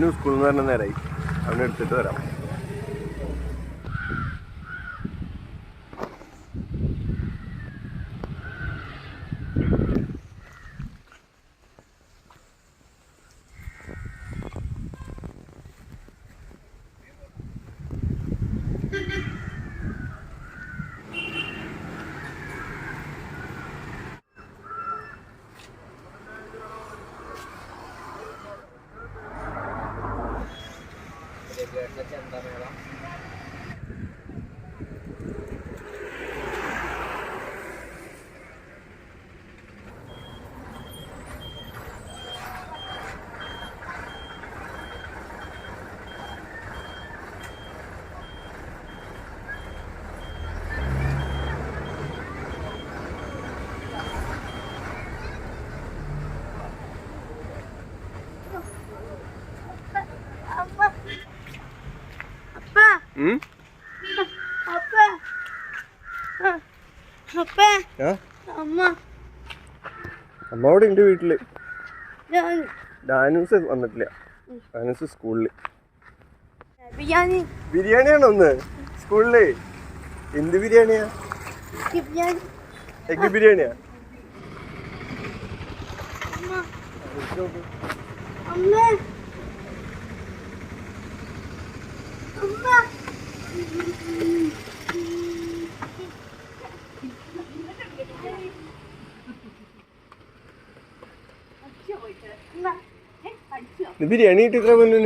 അവന് സ്കൂളിൽ നിന്ന് പറഞ്ഞ നേരമായി അവനെ എടുത്തിട്ട് വരാം അപ്പ അമ്മ. അവിടെ ഉണ്ട് വീട്ടിൽ. ഡാനൂസ് വന്നിട്ടില്ല. ഡാനൂസ് സ്കൂളിൽ. ബിരിയാണി. ബിരിയാണിയാണ് ഒന്ന്? സ്കൂളിൽ. എന്ത് ബിരിയാണിയാ? ബിരിയാണി. എഗ് ബിരിയാണിയാ? അമ്മ. അമ്മ. ബിരിയാണി കിട്ടി ഇത്ര പൊന്നു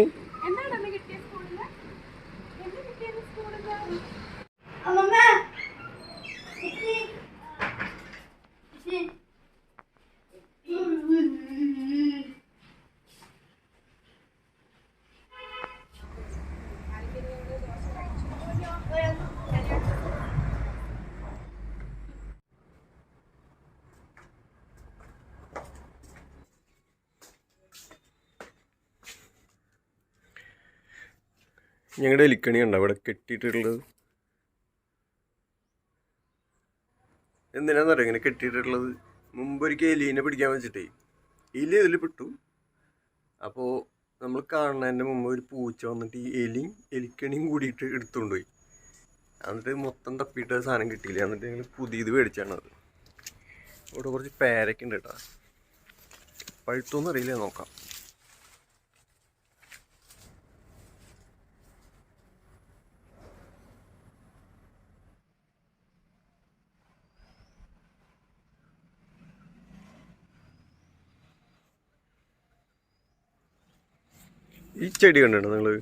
ഞങ്ങളുടെ എലിക്കണി ഉണ്ടോ അവിടെ കെട്ടിയിട്ടുള്ളത്. എന്തിനാണെന്നറിയാം ഇങ്ങനെ കെട്ടിയിട്ടുള്ളത്? മുമ്പൊരിക്കൽ എലീനെ പിടിക്കാൻ വെച്ചിട്ടേ എലി അതിൽ പെട്ടു. അപ്പോൾ നമ്മൾ കാണുന്നതിന്റെ മുമ്പ് ഒരു പൂച്ച വന്നിട്ട് ഈ എലിയും എലിക്കണിയും കൂടിയിട്ട് എടുത്തുകൊണ്ട് പോയി. എന്നിട്ട് മൊത്തം തപ്പിയിട്ട് സാധനം കിട്ടിയില്ല. എന്നിട്ട് ഞങ്ങൾ പുതിയത് അത്. ഇവിടെ കുറച്ച് പേരൊക്കെ ഉണ്ട് കേട്ടോ. പഴുത്തൊന്നും അറിയില്ല നോക്കാം. ഈ ചെടി കണ്ടിട്ടുണ്ടോ നിങ്ങൾ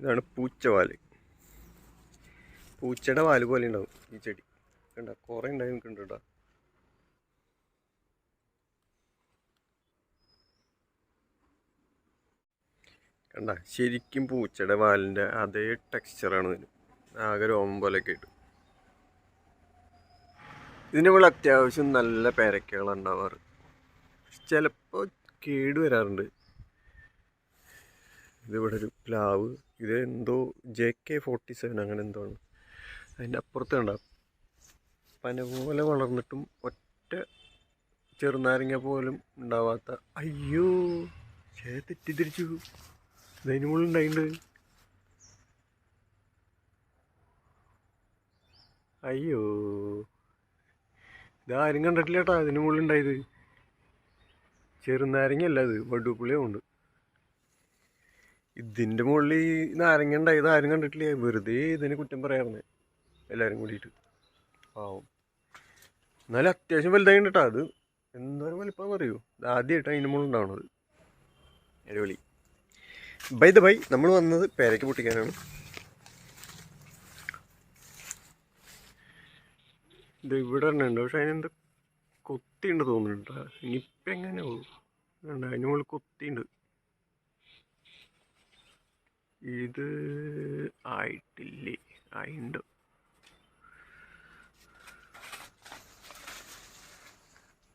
ഇതാണ് പൂച്ചവാൽ പൂച്ചയുടെ വാൽ പോലെ ഉണ്ടാവും ഈ ചെടി. കണ്ട? കുറേ ഉണ്ടായി നിൽക്കുന്നുണ്ട് കേട്ടോ. കണ്ട? ശരിക്കും പൂച്ചയുടെ വാലിന്റെ അതേ ടെക്സ്ചറാണ് ഇതിന്. ആകെ രോമം പോലെയൊക്കെ ആയിട്ട് ഇതിന്റെ മുകളിൽ അത്യാവശ്യം നല്ല പേരക്കകൾ ഉണ്ടാവാറ്. ചിലപ്പോൾ കേട് വരാറുണ്ട്. ഇതിവിടെ ഒരു പ്ലാവ്. ഇത് എന്തോ ജെ കെ ഫോർട്ടി സെവൻ അങ്ങനെ എന്തോ ആണ്. അതിന്റെ അപ്പുറത്ത് കണ്ട? പന പോലെ വളർന്നിട്ടും ഒറ്റ ചെറുനാരങ്ങ പോലും ഉണ്ടാവാത്ത അയ്യോ ചേ തെറ്റിദ്ധരിച്ചു. ഇതിന് മുകളിൽ ഉണ്ടായിട്ടുണ്ട്. അയ്യോ ഇതാരും കണ്ടിട്ടില്ല കേട്ടോ അതിന് മുകളിൽ ഉണ്ടായത്. ചെറുനാരങ്ങയല്ല അത് ഇത് വടുപ്പുളിയും ഉണ്ട് ഇതിന്റെ മുകളിൽ നാരങ്ങ ഉണ്ടായത് ആരും കണ്ടിട്ടില്ല. വെറുതെ ഇതിനെ കുറ്റം പറയാറുണ്ട് എല്ലാവരും കൂടിയിട്ട്. പാവം. എന്നാലും അത്യാവശ്യം വലുതായി കേട്ടോ അത്. എന്തോരം വലിപ്പം അറിയോ? ഇത് ആദ്യമായിട്ടാണ് ഇതിന്റെ മുകളിൽ ഉണ്ടാവുന്നത് അടിപൊളി. ബൈ ദ ബൈ നമ്മൾ വന്നത് പേരയ്ക്ക് പൊട്ടിക്കാനാണ്. ഇത് ഇവിടെ തന്നെ ഉണ്ട്. പക്ഷെ അതിനെന്ത് കൊത്തിയുണ്ട് തോന്നുന്നുണ്ട് ഇനിയിപ്പോൾ ഇനിയിപ്പം എങ്ങനെ പോകും അതിന് മുകളിൽ കൊത്തിയുണ്ട്. ഇത് ആയിട്ടില്ലേ? ആയിണ്ട്.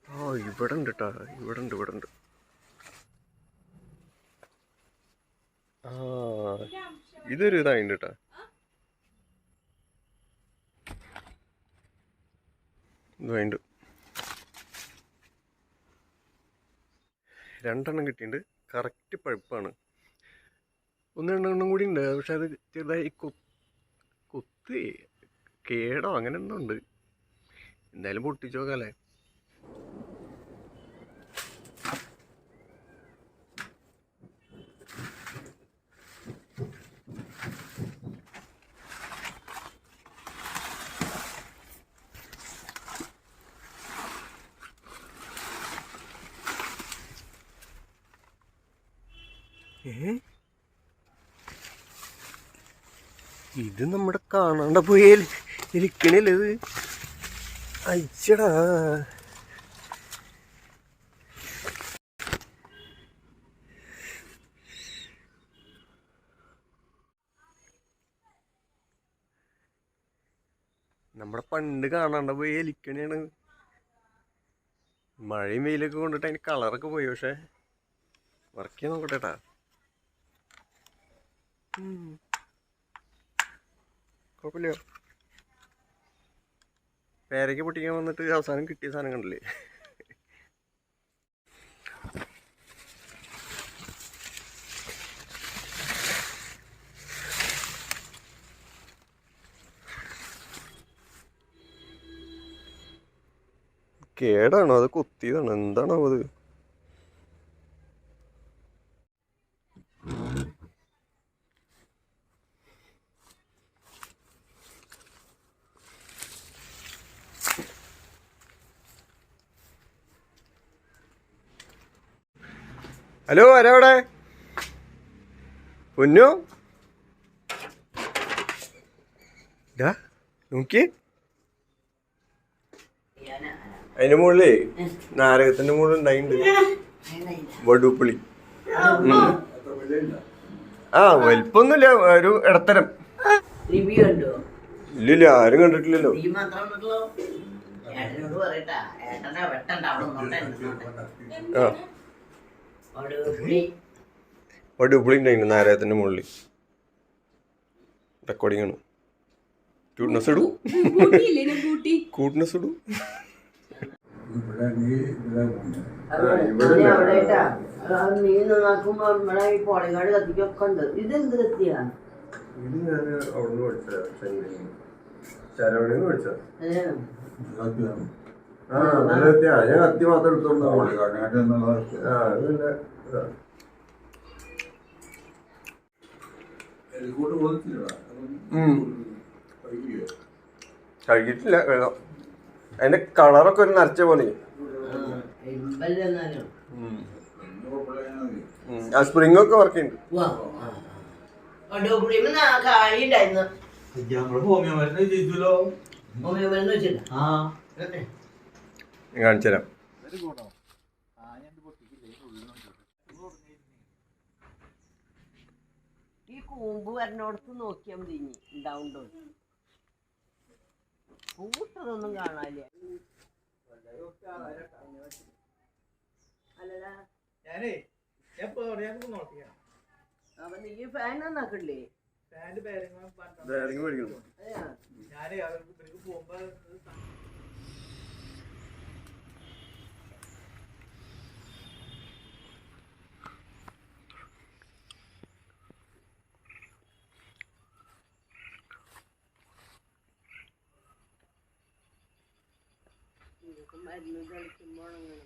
ആ ഇവിടെ ഉണ്ട് കേട്ടാ ഇവിടെ ഉണ്ട് ഇവിടെ ഉണ്ട് ആ ഇതൊരു ഇതായിണ്ട് കേട്ടാ ഇതായിണ്ട്. രണ്ടെണ്ണം കിട്ടിയിട്ടുണ്ട് കറക്റ്റ് പഴുപ്പാണ്. ഒന്ന് രണ്ടെണ്ണം കൂടി ഉണ്ട്. പക്ഷെ അത് ചെറുതായി കൊത്ത് കേടോ അങ്ങനെ എന്തോ ഉണ്ട്. എന്തായാലും പൊട്ടിച്ചു നോക്കാല്ലേ ഏ? ഇത് നമ്മുടെ കാണാണ്ട പോയി ഇരിക്കണില്ല ഇത്? അയച്ചടാ നമ്മുടെ പണ്ട് കാണാണ്ട പോയി എലിക്കണിയാണ് മഴയും വെയിലൊക്കെ കൊണ്ടിട്ട് അതിന് കളറൊക്കെ പോയി പക്ഷെ വർക്ക് ചെയ്യാൻ നോക്കട്ടെ. കുഴപ്പമില്ല. പേരയ്ക്ക് പൊട്ടിക്കാൻ വന്നിട്ട് അവസാനം കിട്ടിയ സാധനം കണ്ടില്ലേ? കേടാണോ? അത് കുത്തിയതാണോ. എന്താണോ അത്? ഹലോ ആരവിടെ? പൊന്നു? നോക്കി. അതിന്റെ മുകളിലേ നാരകത്തിന്റെ മുകളിൽ ഉണ്ടായിട്ടുണ്ട്. വടുപ്പുളി. ആ വലിപ്പൊന്നുമില്ല ഒരു ഇടത്തരം. ഇല്ലില്ല ആരും കണ്ടിട്ടില്ലല്ലോ. ആ. അവിടെ പുളി വടുപ്പുളി ഉണ്ടായിട്ടുണ്ട് നാരകത്തിന്റെ മുകളിൽ. റെക്കോർഡിംഗ് ആണ്. ക്യൂട്ട്നെസ് ഇടൂ. കൂട്ട്നെസ് ഇടൂ. മീൻ നന്നാക്കുമ്പോ നമ്മളെ ഈ പോളികാട് കത്തിക്കൊക്കെ ഉണ്ട്. ഇതെന്ത് കത്തിയാ? ഇത് ഞാൻ അവിടുന്ന് പഠിച്ചതാ ചരവണിന്ന് പഠിച്ചതാ ഞാൻ കത്തി മാത്രം എടുത്തോണ്ടാ ആ അത്. കഴുകിയിട്ടില്ല വെള്ളം. അതിന്റെ കളറൊക്കെ ഒരു നരച്ച പോലെ. ആ, സ്പ്രിംഗ് ഒക്കെ വർക്ക് നമ്മൾ ഹോമിയോ മരുന്ന് ചെയ്തല്ലോ ഹോമിയോ മരുന്ന് വെച്ചില്ല. ആ. കാണിച്ചു തരാം ഈ കൂമ്പ് വരണോടത്ത് നോക്കിയാൽ മതി ഇനി ഉണ്ടാവുണ്ടോ? പൂട്ടതൊന്നും കാണാനില്ല. അവൻ ഈ ഫാൻ നന്നാക്കണ്ടേ ഫാൻ പറഞ്ഞ? ബെയറിംഗ് മേടിക്കണം ഞാനേ അവർക്ക് പോകുമ്പോ ഇതൊക്കെ മരുന്ന് തളിക്കുമ്പോൾ അങ്ങനെ